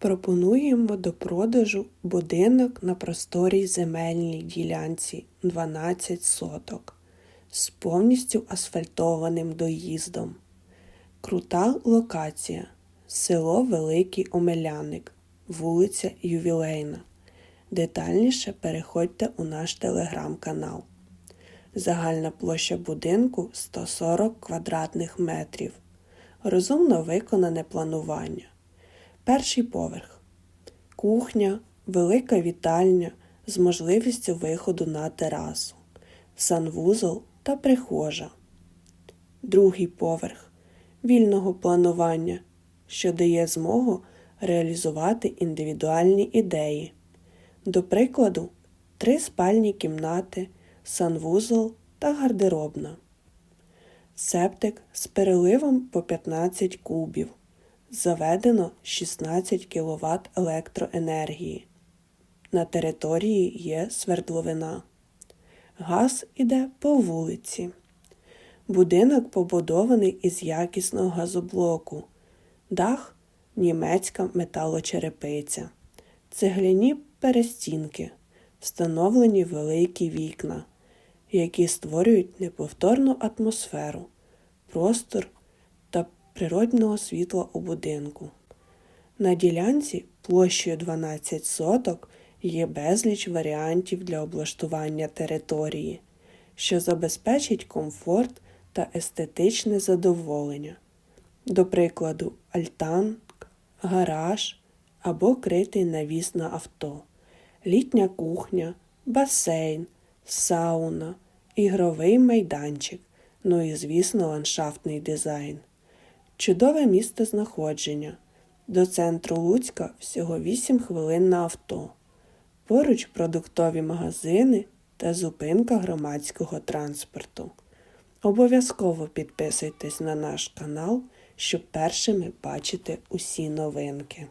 Пропонуємо до продажу будинок на просторій земельній ділянці 12 соток з повністю асфальтованим доїздом. Крута локація. Село Великий Омеляник, вулиця Ювілейна. Детальніше переходьте у наш телеграм-канал. Загальна площа будинку 140 квадратних метрів. Розумно виконане планування. Перший поверх. Кухня, велика вітальня з можливістю виходу на терасу, санвузол та прихожа. Другий поверх вільного планування, що дає змогу реалізувати індивідуальні ідеї. До прикладу, три спальні кімнати, санвузол та гардеробна. Септик з переливом по 15 кубів. Заведено 16 кВт електроенергії. На території є свердловина. Газ іде по вулиці. Будинок побудований із якісного газоблоку. Дах німецька металочерепиця. Цегляні перестінки, встановлені великі вікна, які створюють неповторну атмосферу, простор природного світла у будинку. На ділянці площею 12 соток є безліч варіантів для облаштування території, що забезпечить комфорт та естетичне задоволення. До прикладу, альтанк, гараж або критий навіс на авто, літня кухня, басейн, сауна, ігровий майданчик, ну і, звісно, ландшафтний дизайн. Чудове місце знаходження. До центру Луцька всього 8 хвилин на авто. Поруч продуктові магазини та зупинка громадського транспорту. Обов'язково підписуйтесь на наш канал, щоб першими бачити усі новинки.